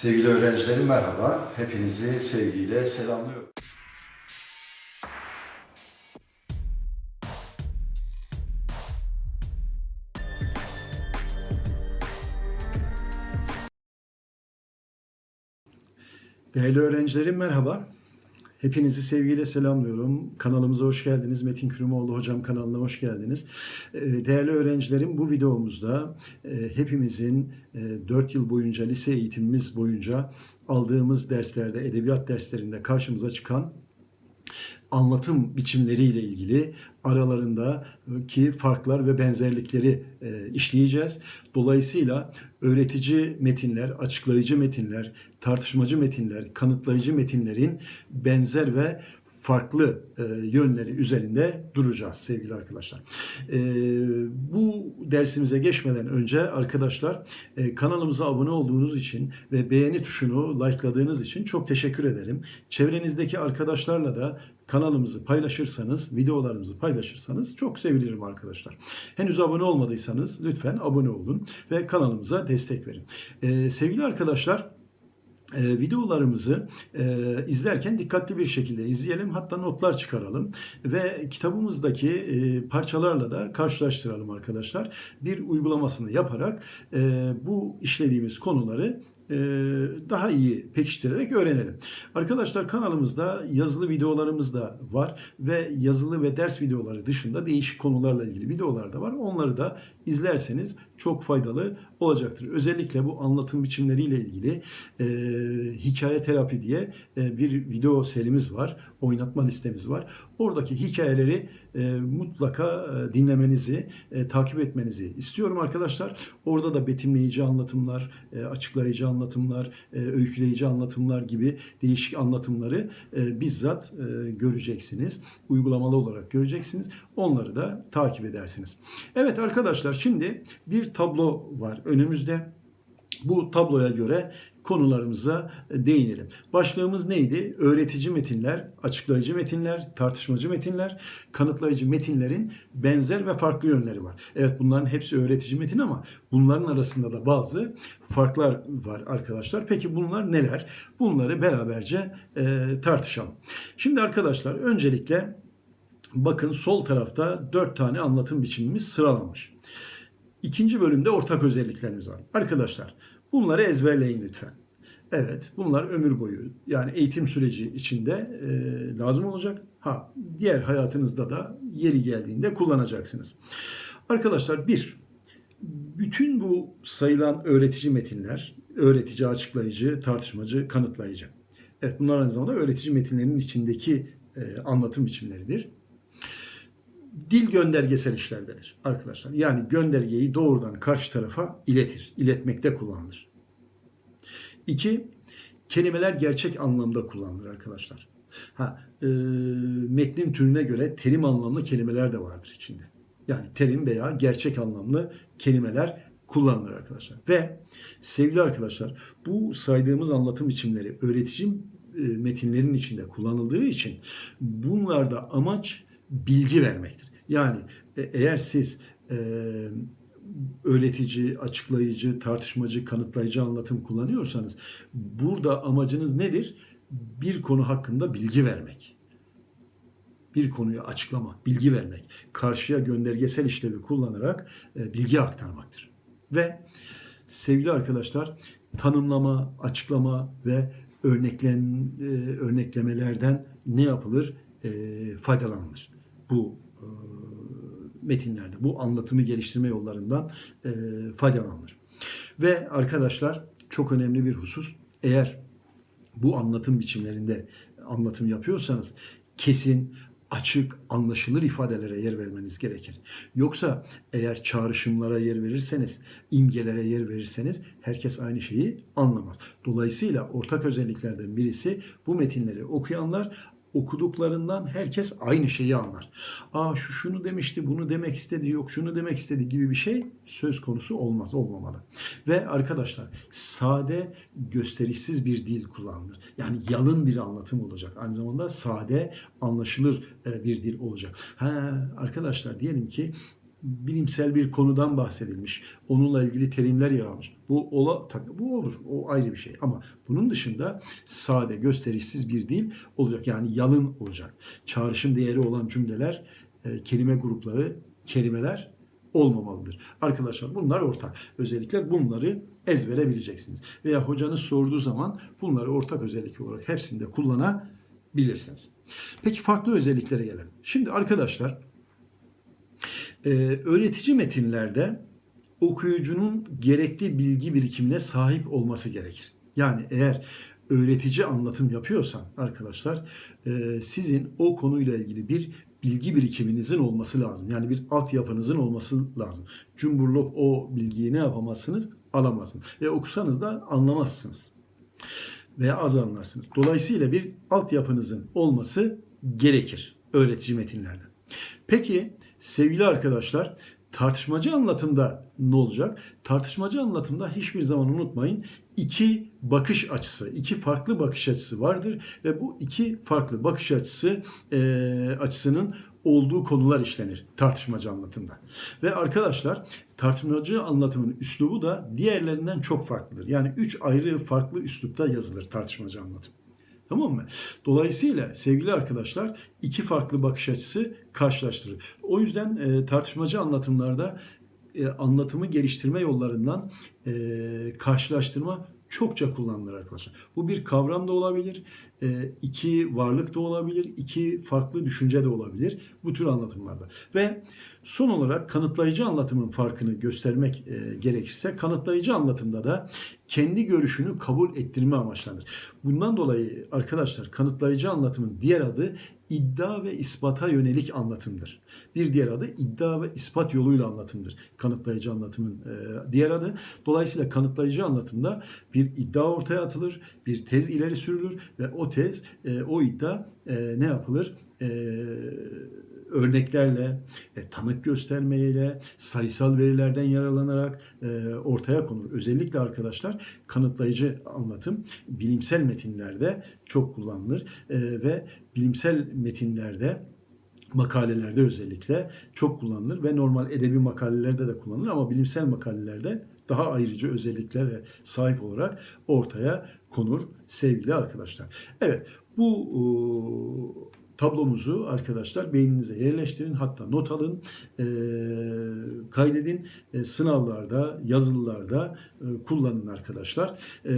Sevgili öğrencilerim merhaba. Hepinizi sevgiyle selamlıyorum. Değerli öğrencilerim merhaba. Hepinizi sevgiyle selamlıyorum. Kanalımıza hoş geldiniz. Metin Kürümoğlu Hocam kanalına hoş geldiniz. Ee, Değerli öğrencilerim bu videomuzda e, hepimizin 4 yıl boyunca lise eğitimimiz boyunca aldığımız derslerde, edebiyat derslerinde karşımıza çıkan anlatım biçimleriyle ilgili aralarındaki farklar ve benzerlikleri e, işleyeceğiz. Dolayısıyla öğretici metinler, açıklayıcı metinler, tartışmacı metinler, kanıtlayıcı metinlerin benzer ve farklı e, yönleri üzerinde duracağız sevgili arkadaşlar. E, bu dersimize geçmeden önce arkadaşlar e, kanalımıza abone olduğunuz için ve beğeni tuşunu likeladığınız için çok teşekkür ederim. Çevrenizdeki arkadaşlarla da kanalımızı paylaşırsanız, videolarımızı paylaşırsanız çok sevinirim arkadaşlar. Henüz abone olmadıysanız lütfen abone olun ve kanalımıza destek verin. Ee, sevgili arkadaşlar, e, videolarımızı e, izlerken dikkatli bir şekilde izleyelim hatta notlar çıkaralım ve kitabımızdaki e, parçalarla da karşılaştıralım arkadaşlar. Bir uygulamasını yaparak e, bu işlediğimiz konuları daha iyi pekiştirerek öğrenelim. Arkadaşlar kanalımızda yazılı videolarımız da var ve yazılı ve ders videoları dışında değişik konularla ilgili videolar da var. Onları da izlerseniz çok faydalı olacaktır. Özellikle bu anlatım biçimleriyle ilgili e, hikaye terapi diye e, bir video serimiz var. Oynatma listemiz var. Oradaki hikayeleri e, mutlaka e, dinlemenizi, e, takip etmenizi istiyorum arkadaşlar. Orada da betimleyici anlatımlar, e, açıklayıcı anlatımlar, e, öyküleyici anlatımlar gibi değişik anlatımları e, bizzat e, göreceksiniz. Uygulamalı olarak göreceksiniz. Onları da takip edersiniz. Evet arkadaşlar şimdi bir tablo var önümüzde. Bu tabloya göre konularımıza değinelim. Başlığımız neydi? Öğretici metinler, açıklayıcı metinler, tartışmacı metinler, kanıtlayıcı metinlerin benzer ve farklı yönleri var. Evet bunların hepsi öğretici metin ama bunların arasında da bazı farklar var arkadaşlar. Peki bunlar neler? Bunları beraberce e, tartışalım. Şimdi arkadaşlar öncelikle bakın sol tarafta dört tane anlatım biçimimiz sıralanmış. İkinci bölümde ortak özelliklerimiz var. Arkadaşlar bunları ezberleyin lütfen. Evet bunlar ömür boyu yani eğitim süreci içinde e, lazım olacak. Ha diğer hayatınızda da yeri geldiğinde kullanacaksınız. Arkadaşlar bir, bütün bu sayılan öğretici metinler, öğretici, açıklayıcı, tartışmacı, kanıtlayıcı. Evet bunlar aynı zamanda öğretici metinlerin içindeki e, anlatım biçimleridir dil göndergesel işlerdedir arkadaşlar. Yani göndergeyi doğrudan karşı tarafa iletir. İletmekte kullanılır. İki, kelimeler gerçek anlamda kullanılır arkadaşlar. Ha, e, metnin türüne göre terim anlamlı kelimeler de vardır içinde. Yani terim veya gerçek anlamlı kelimeler kullanılır arkadaşlar. Ve sevgili arkadaşlar bu saydığımız anlatım biçimleri öğretici e, metinlerin içinde kullanıldığı için bunlarda amaç bilgi vermektir. Yani e, eğer siz e, öğretici, açıklayıcı, tartışmacı, kanıtlayıcı anlatım kullanıyorsanız burada amacınız nedir? Bir konu hakkında bilgi vermek. Bir konuyu açıklamak, bilgi vermek. Karşıya göndergesel işlevi kullanarak e, bilgi aktarmaktır. Ve sevgili arkadaşlar tanımlama, açıklama ve örneklen e, örneklemelerden ne yapılır? E, faydalanılır. Bu e, metinlerde, bu anlatımı geliştirme yollarından e, faydalanılır. Ve arkadaşlar çok önemli bir husus, eğer bu anlatım biçimlerinde anlatım yapıyorsanız kesin, açık, anlaşılır ifadelere yer vermeniz gerekir. Yoksa eğer çağrışımlara yer verirseniz, imgelere yer verirseniz herkes aynı şeyi anlamaz. Dolayısıyla ortak özelliklerden birisi bu metinleri okuyanlar okuduklarından herkes aynı şeyi anlar. Aa şu şunu demişti, bunu demek istedi, yok şunu demek istedi gibi bir şey söz konusu olmaz, olmamalı. Ve arkadaşlar sade, gösterişsiz bir dil kullanılır. Yani yalın bir anlatım olacak. Aynı zamanda sade, anlaşılır e, bir dil olacak. Ha, arkadaşlar diyelim ki bilimsel bir konudan bahsedilmiş. Onunla ilgili terimler yer almış. Bu ola tabii bu olur. O ayrı bir şey. Ama bunun dışında sade, gösterişsiz bir dil olacak. Yani yalın olacak. Çağrışım değeri olan cümleler, e, kelime grupları, kelimeler olmamalıdır. Arkadaşlar bunlar ortak. Özellikler bunları ezbere bileceksiniz. Veya hocanız sorduğu zaman bunları ortak özellik olarak hepsinde kullanabilirsiniz. Peki farklı özelliklere gelelim. Şimdi arkadaşlar e, öğretici metinlerde okuyucunun gerekli bilgi birikimine sahip olması gerekir. Yani eğer öğretici anlatım yapıyorsan arkadaşlar e, sizin o konuyla ilgili bir bilgi birikiminizin olması lazım. Yani bir altyapınızın olması lazım. Cumburlop o bilgiyi ne yapamazsınız? Alamazsınız. Ve okusanız da anlamazsınız. Veya az anlarsınız. Dolayısıyla bir altyapınızın olması gerekir öğretici metinlerde. Peki sevgili arkadaşlar tartışmacı anlatımda ne olacak? Tartışmacı anlatımda hiçbir zaman unutmayın iki bakış açısı, iki farklı bakış açısı vardır ve bu iki farklı bakış açısı e, açısının olduğu konular işlenir tartışmacı anlatımda. Ve arkadaşlar tartışmacı anlatımın üslubu da diğerlerinden çok farklıdır. Yani üç ayrı farklı üslupta yazılır tartışmacı anlatım. Tamam mı? Dolayısıyla sevgili arkadaşlar iki farklı bakış açısı karşılaştırır. O yüzden e, tartışmacı anlatımlarda e, anlatımı geliştirme yollarından e, karşılaştırma çokça kullanılır arkadaşlar. Bu bir kavram da olabilir, e, iki varlık da olabilir, iki farklı düşünce de olabilir bu tür anlatımlarda. Ve son olarak kanıtlayıcı anlatımın farkını göstermek e, gerekirse kanıtlayıcı anlatımda da kendi görüşünü kabul ettirme amaçlanır. Bundan dolayı arkadaşlar kanıtlayıcı anlatımın diğer adı iddia ve ispata yönelik anlatımdır. Bir diğer adı iddia ve ispat yoluyla anlatımdır. Kanıtlayıcı anlatımın e, diğer adı. Dolayısıyla kanıtlayıcı anlatımda bir iddia ortaya atılır, bir tez ileri sürülür ve o tez, e, o iddia e, ne yapılır? E, örneklerle, e, tanık göstermeyle, sayısal verilerden yararlanarak e, ortaya konur. Özellikle arkadaşlar kanıtlayıcı anlatım bilimsel metinlerde çok kullanılır e, ve bilimsel metinlerde makalelerde özellikle çok kullanılır ve normal edebi makalelerde de kullanılır ama bilimsel makalelerde daha ayrıcı özelliklere sahip olarak ortaya konur sevgili arkadaşlar. Evet bu tablomuzu arkadaşlar beyninize yerleştirin. Hatta not alın, e, kaydedin. E, sınavlarda, yazılılarda e, kullanın arkadaşlar. E,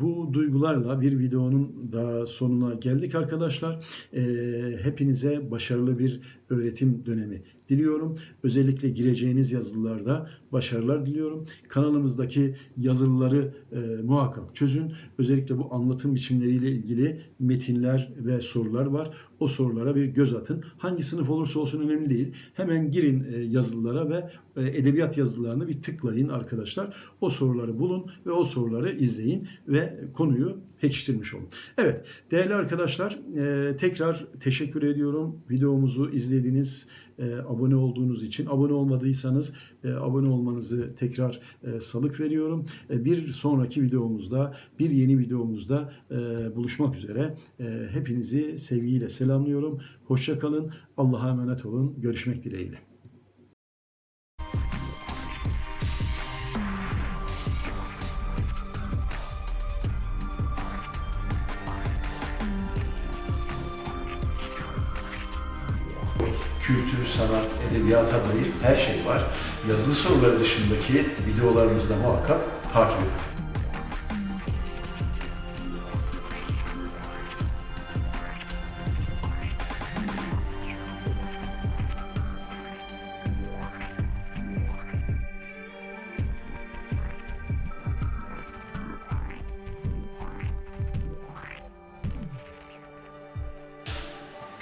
bu duygularla bir videonun daha sonuna geldik arkadaşlar. E, hepinize başarılı bir öğretim dönemi diliyorum. Özellikle gireceğiniz yazılılarda başarılar diliyorum. Kanalımızdaki yazılıları e, muhakkak çözün. Özellikle bu anlatım biçimleriyle ilgili metinler ve sorular var. O sorulara bir göz atın. Hangi sınıf olursa olsun önemli değil. Hemen girin e, yazılılara ve e, edebiyat yazılarını bir tıklayın arkadaşlar. O soruları bulun ve o soruları izleyin ve konuyu pekiştirmiş olun. Evet değerli arkadaşlar e, tekrar teşekkür ediyorum. Videomuzu izlediğiniz, abone olduğunuz için. Abone olmadıysanız abone olmanızı tekrar salık veriyorum. Bir sonraki videomuzda, bir yeni videomuzda buluşmak üzere. Hepinizi sevgiyle selamlıyorum. Hoşçakalın. Allah'a emanet olun. Görüşmek dileğiyle. kültür, sanat, edebiyata dair her şey var. Yazılı soruları dışındaki videolarımızda muhakkak takip edin.